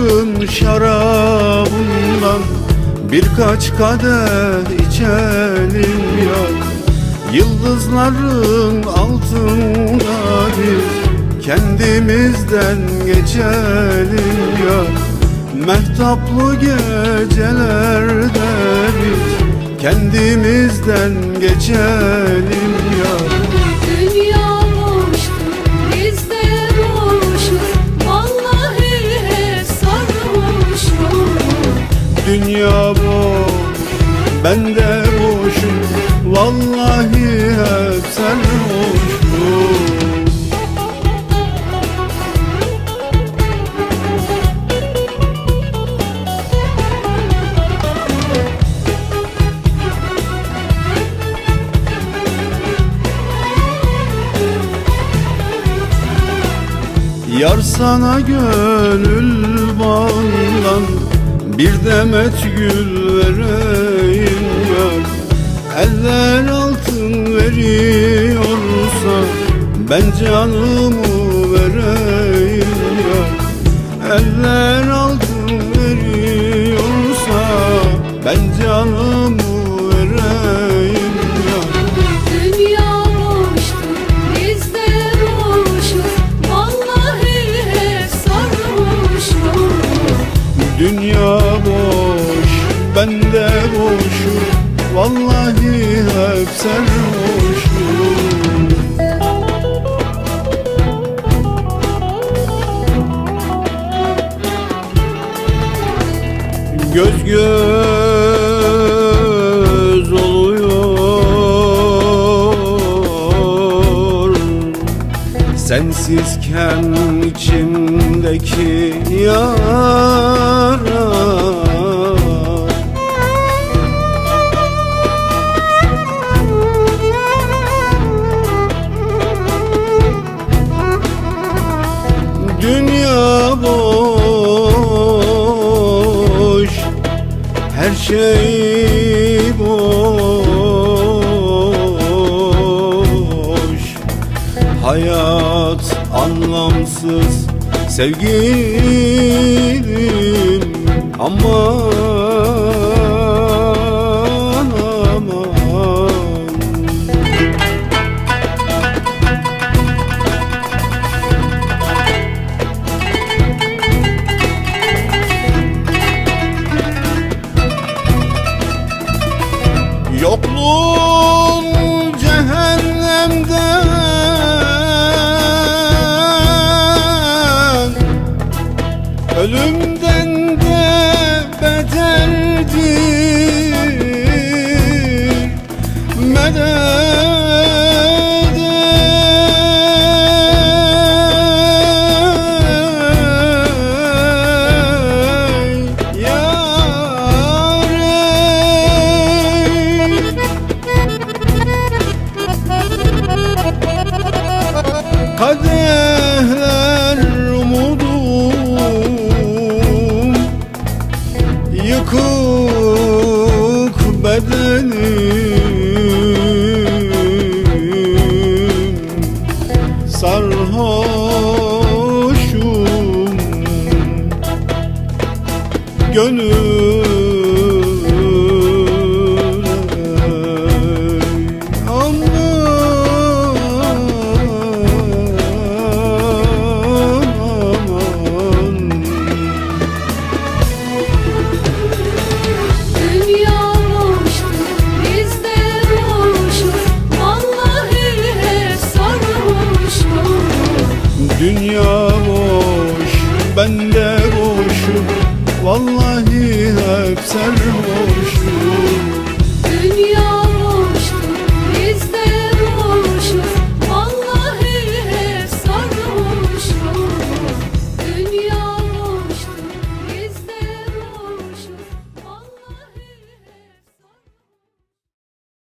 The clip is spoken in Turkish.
aşkın şarabından Birkaç kadeh içelim ya Yıldızların altında biz Kendimizden geçelim ya Mehtaplı gecelerde biz Kendimizden geçelim Dünya boş, ben de boşum Vallahi hep sarhoşum Yar sana gönül bağlan Bir demet gül vereyim yar Eller altın veriyorsa Ben canımı vereyim yar Eller altın veriyorsa Ben canımı Dünya boş, ben de boşum. Vallahi hep sarhoşum Göz göz oluyor. Sensizken içimdeki yara şey boş Hayat anlamsız sevgilim Aman Yokluğun cehennemden. Ölümden Gönül hep sarhoşum